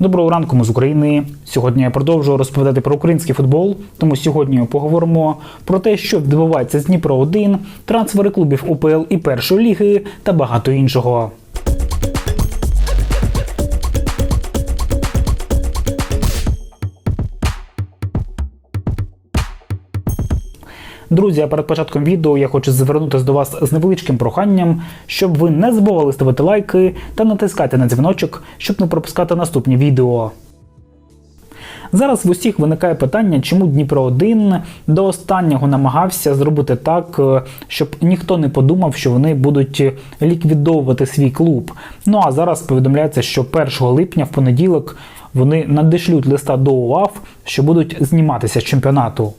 Доброго ранку, ми з України. Сьогодні я продовжую розповідати про український футбол. Тому сьогодні поговоримо про те, що відбувається з Дніпро 1 трансфери клубів УПЛ і першої ліги та багато іншого. Друзі, а перед початком відео я хочу звернутися до вас з невеличким проханням, щоб ви не забували ставити лайки та натискати на дзвіночок, щоб не пропускати наступні відео. Зараз в усіх виникає питання, чому Дніпро 1 до останнього намагався зробити так, е, щоб ніхто не подумав, що вони будуть ліквідовувати свій клуб. Ну а зараз повідомляється, що 1 липня в понеділок вони надішлють листа до УАФ, що будуть зніматися з чемпіонату.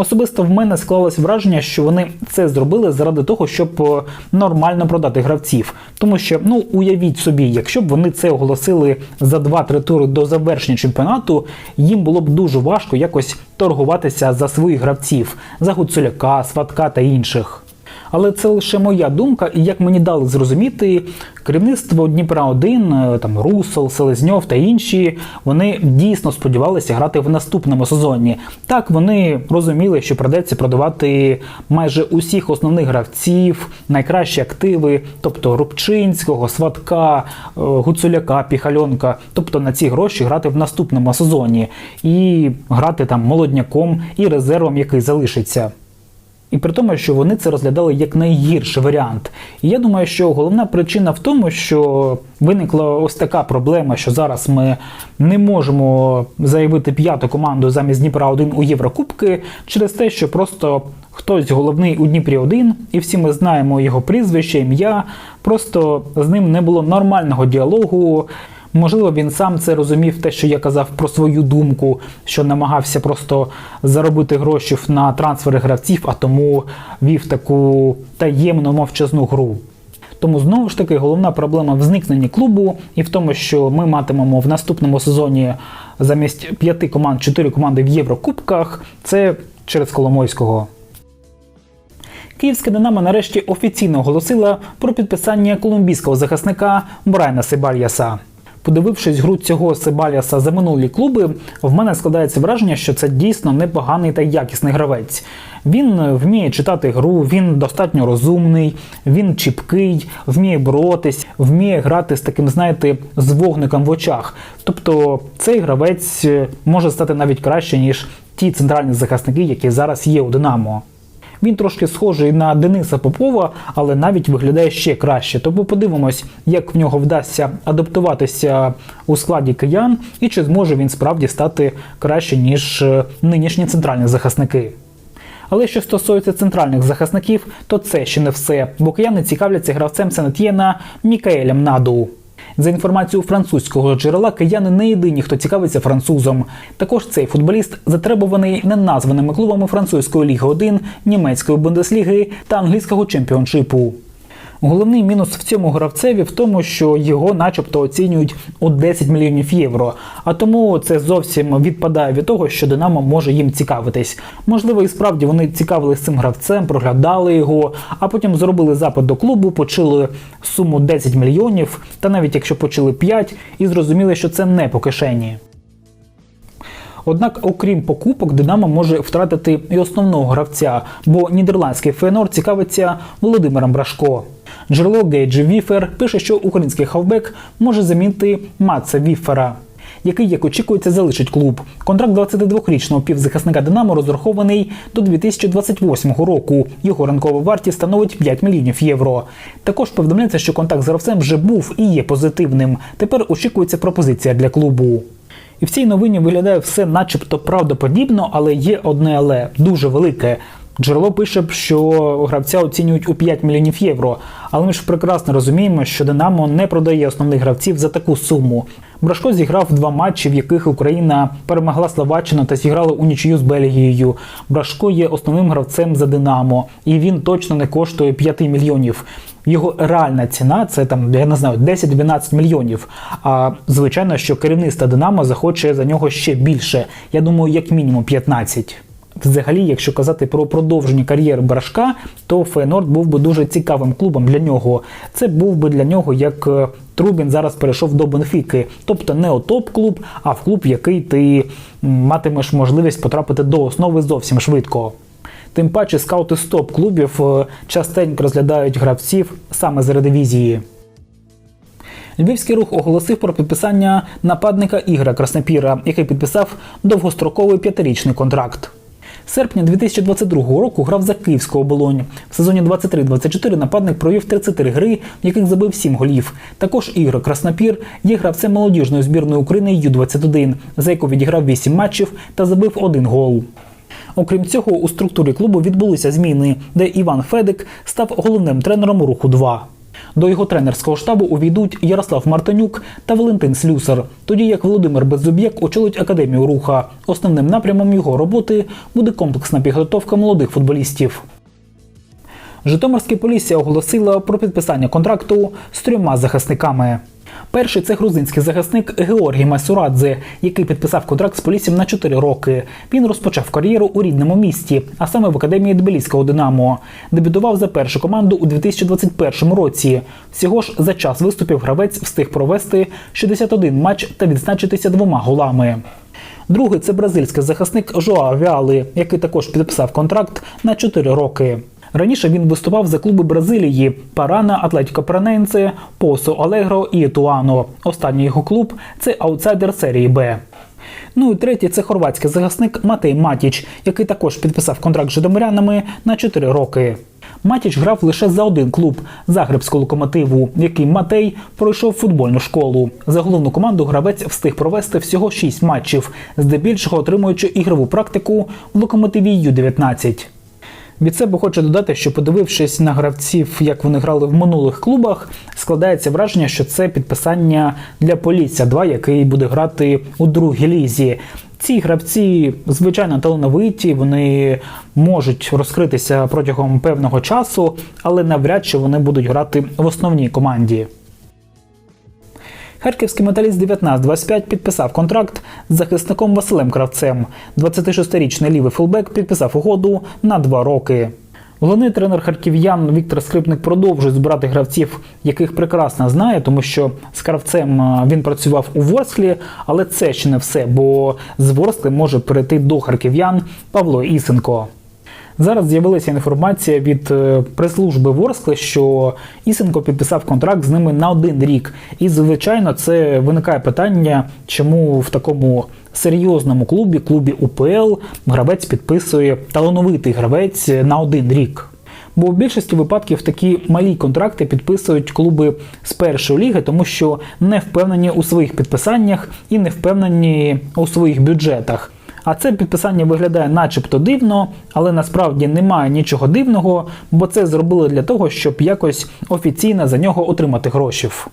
Особисто в мене склалось враження, що вони це зробили заради того, щоб е, нормально продати гравців. Тому що, ну уявіть собі, якщо б вони це оголосили за 2-3 тури до завершення чемпіонату, їм було б дуже важко якось торгуватися за своїх гравців, за Гуцуляка, Сватка та інших. Але це лише моя думка, і як мені дали зрозуміти, керівництво Дніпра 1 е, там Русел, Селезньов та інші, вони дійсно сподівалися грати в наступному сезоні. Так вони розуміли, що придеться продавати майже усіх основних гравців, найкращі активи, тобто Рубчинського, Сватка, е, Гуцуляка, Піхальонка, тобто на ці гроші грати в наступному сезоні і грати там молодняком і резервом, який залишиться. І при тому, що вони це розглядали як найгірший варіант. І я думаю, що головна причина в тому, що виникла ось така проблема, що зараз ми не можемо заявити п'яту команду замість Дніпра 1 у Єврокубки через те, що просто хтось головний у Дніпрі 1 і всі ми знаємо його прізвище, ім'я. Просто з ним не було нормального діалогу. Можливо, він сам це розумів, те, що я казав про свою думку, що намагався просто заробити гроші на трансфери гравців, а тому вів таку таємну мовчазну гру. Тому знову ж таки головна проблема в зникненні клубу і в тому, що ми матимемо в наступному сезоні замість п'яти команд чотири команди в Єврокубках. Це через Коломойського. Київська Динамо нарешті офіційно оголосила про підписання колумбійського захисника Брайана Себальяса. Подивившись гру цього Себаліаса за минулі клуби, в мене складається враження, що це дійсно непоганий та якісний гравець. Він вміє читати гру, він достатньо розумний, він чіпкий, вміє боротись, вміє грати з таким, знаєте, з вогником в очах. Тобто цей гравець може стати навіть краще, ніж ті центральні захисники, які зараз є у Динамо. Він трошки схожий на Дениса Попова, але навіть виглядає ще краще. Тому подивимось, як в нього вдасться адаптуватися у складі киян, і чи зможе він справді стати краще, ніж е, нинішні центральні захисники. Але що стосується центральних захисників, то це ще не все, бо кияни цікавляться гравцем Сенет'єна Мікаелем Наду. За інформацією французького джерела, кияни не єдині, хто цікавиться французом. Також цей футболіст затребуваний неназваними клубами французької ліги 1, німецької бундесліги та англійського чемпіоншипу. Головний мінус в цьому гравцеві в тому, що його, начебто, оцінюють у 10 мільйонів євро. А тому це зовсім відпадає від того, що Динамо може їм цікавитись. Можливо, і справді вони цікавились цим гравцем, проглядали його, а потім зробили запит до клубу, почили суму 10 мільйонів, та навіть якщо почали 5, і зрозуміли, що це не по кишені. Однак, окрім покупок, Динамо може втратити і основного гравця, бо нідерландський Фенор цікавиться Володимиром Брашко. Джерело Гейджі Віфер пише, що український хавбек може замінити Матса Віфера. Який, як очікується, залишить клуб. Контракт 22-річного півзахисника Динамо розрахований до 2028 року. Його ранкова вартість становить 5 мільйонів євро. Також повідомляється, що контакт з гравцем вже був і є позитивним. Тепер очікується пропозиція для клубу. І в цій новині виглядає все начебто правдоподібно, але є одне але дуже велике. Джерело пише, що гравця оцінюють у 5 мільйонів євро. Але ми ж прекрасно розуміємо, що Динамо не продає основних гравців за таку суму. Брашко зіграв два матчі, в яких Україна перемогла Словаччину та зіграла у нічию з Бельгією. Брашко є основним гравцем за Динамо, і він точно не коштує 5 мільйонів. Його реальна ціна це там, я не знаю, 10-12 мільйонів. А звичайно, що керівництво Динамо захоче за нього ще більше. Я думаю, як мінімум 15. Взагалі, якщо казати про продовження кар'єри Брашка, то Фейнорд був би дуже цікавим клубом для нього. Це був би для нього як е, Трубін зараз перейшов до Бенфіки, тобто не у топ-клуб, а в клуб, який ти матимеш можливість потрапити до основи зовсім швидко. Тим паче скаути з топ-клубів е, частенько розглядають гравців саме з редивізії. Львівський рух оголосив про підписання нападника Ігора Краснопіра, який підписав довгостроковий п'ятирічний контракт. Серпня 2022 року грав за Київську оболонь. В сезоні 23-24 нападник провів 33 гри, в яких забив 7 голів. Також Ігор Краснопір є гравцем молодіжної збірної України Ю-21, за яку відіграв 8 матчів та забив один гол. Окрім цього, у структурі клубу відбулися зміни, де Іван Федик став головним тренером руху 2. До його тренерського штабу увійдуть Ярослав Мартинюк та Валентин Слюсар, тоді як Володимир Беззуб'єк очолить академію руха. Основним напрямом його роботи буде комплексна підготовка молодих футболістів. Житомирське Полісся оголосила про підписання контракту з трьома захисниками. Перший це грузинський захисник Георгій Масурадзе, який підписав контракт з Поліссям на 4 роки. Він розпочав кар'єру у рідному місті, а саме в академії Тбіліського Динамо. Дебютував за першу команду у 2021 році. Всього ж за час виступів гравець встиг провести 61 матч та відзначитися двома голами. Другий це бразильський захисник Жоа Віали, який також підписав контракт на 4 роки. Раніше він виступав за клуби Бразилії Парана, Атлетіко Параненце, Посо Алегро і Етуано. Останній його клуб це аутсайдер серії Б. Ну і третій це хорватський захисник Матей Матіч, який також підписав контракт з житомирянами на 4 роки. Матіч грав лише за один клуб Загребську локомотиву, який Матей пройшов футбольну школу. За головну команду гравець встиг провести всього 6 матчів, здебільшого отримуючи ігрову практику в локомотиві Ю-19. Від себе хочу додати, що подивившись на гравців, як вони грали в минулих клубах, складається враження, що це підписання для Полісся 2, який буде грати у другій лізі. Ці гравці звичайно талановиті, вони можуть розкритися протягом певного часу, але навряд чи вони будуть грати в основній команді. Харківський металіст 19-25 підписав контракт з захисником Василем Кравцем. 26-річний лівий фулбек підписав угоду на два роки. Головний тренер харків'ян Віктор Скрипник продовжує збирати гравців, яких прекрасно знає, тому що з кравцем він працював у Ворсклі, але це ще не все, бо з Ворскли може перейти до харків'ян Павло Ісенко. Зараз з'явилася інформація від е, прес-служби Ворскли, що Ісенко підписав контракт з ними на один рік. І, звичайно, це виникає питання, чому в такому серйозному клубі, клубі УПЛ, гравець підписує талановитий гравець на один рік. Бо в більшості випадків такі малі контракти підписують клуби з першої ліги, тому що не впевнені у своїх підписаннях і не впевнені у своїх бюджетах. А це підписання виглядає начебто дивно, але насправді немає нічого дивного, бо це зробили для того, щоб якось офіційно за нього отримати грошів.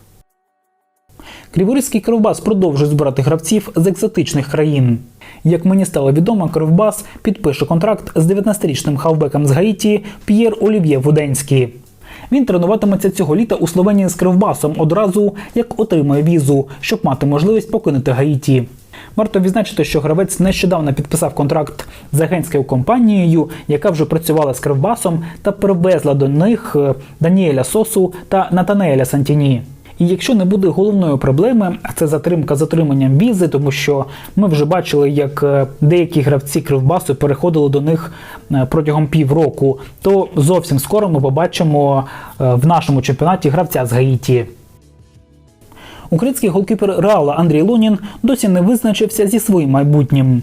Криворізький Кривбас продовжує збирати гравців з екзотичних країн. Як мені стало відомо, Кривбас підпише контракт з 19-річним хавбеком з Гаїті П'єр Олів'є Вуденський. Він тренуватиметься цього літа у Словенії з Кривбасом одразу як отримає візу, щоб мати можливість покинути Гаїті. Варто відзначити, що гравець нещодавно підписав контракт з агентською компанією, яка вже працювала з Кривбасом та привезла до них е, Даніеля Сосу та Натанееля Сантіні. І якщо не буде головної проблеми, це затримка з отриманням візи, тому що ми вже бачили, як е, деякі гравці Кривбасу переходили до них е, протягом півроку, то зовсім скоро ми побачимо в нашому чемпіонаті гравця з Гаїті. Український голкіпер Реала Андрій Лунін досі не визначився зі своїм майбутнім.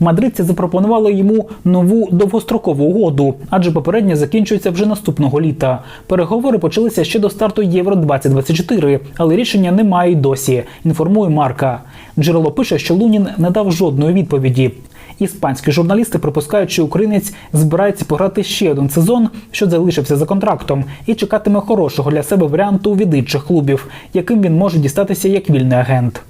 Мадридці запропонували йому нову довгострокову угоду, адже попередня закінчується вже наступного літа. Переговори почалися ще до старту Євро 2024, але рішення немає й досі. Інформує Марка. Джерело пише, що Лунін не дав жодної відповіді. Іспанські журналісти припускають, що українець збирається пограти ще один сезон, що залишився за контрактом, і чекатиме хорошого для себе варіанту від інших клубів, яким він може дістатися як вільний агент.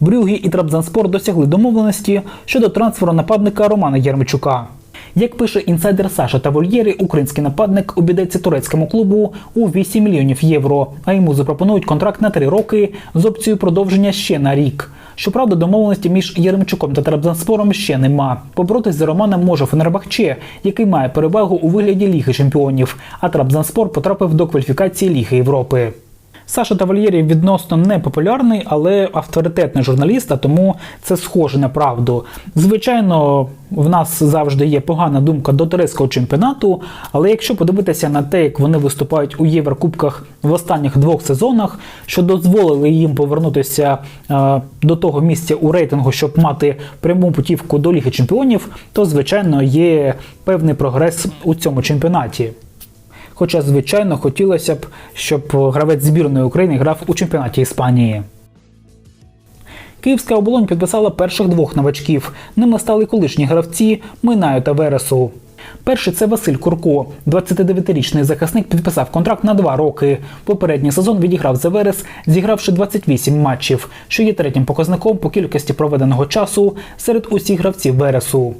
Брюгі і Трабзанспор досягли домовленості щодо трансферу нападника Романа Єрмичука. Як пише інсайдер Саша Тавольєрі, український нападник обійдеться турецькому клубу у 8 мільйонів євро, а йому запропонують контракт на 3 роки з опцією продовження ще на рік. Щоправда, домовленості між Єремчуком та Трабзанспором ще нема. Поборотись за Романа може Фенербахче, який має перевагу у вигляді Ліги Чемпіонів, а Трабзанспор потрапив до кваліфікації Ліги Європи. Саша Тавальєрі відносно непопулярний, але авторитетний журналіст, а тому це схоже на правду. Звичайно, в нас завжди є погана думка до турецького чемпіонату, але якщо подивитися на те, як вони виступають у Єврокубках в останніх двох сезонах, що дозволили їм повернутися е, до того місця у рейтингу, щоб мати пряму путівку до Ліги Чемпіонів, то звичайно є певний прогрес у цьому чемпіонаті. Хоча, звичайно, хотілося б, щоб гравець збірної України грав у чемпіонаті Іспанії. Київська оболонь підписала перших двох новачків. Ними стали колишні гравці Минаю та Вересу. Перший це Василь Курко. 29-річний захисник підписав контракт на два роки. Попередній сезон відіграв за Верес, зігравши 28 матчів, що є третім показником по кількості проведеного часу серед усіх гравців Вересу.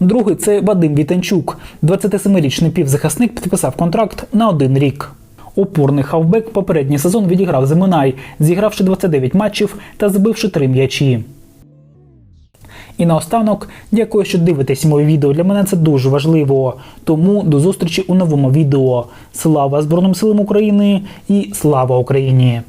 Другий це Вадим Вітанчук. 27-річний півзахисник підписав контракт на один рік. Опорний хавбек попередній сезон відіграв за Минай, зігравши 29 матчів та забивши 3 м'ячі. І наостанок, дякую, що дивитесь моє відео. Для мене це дуже важливо. Тому до зустрічі у новому відео. Слава Збройним силам України і слава Україні!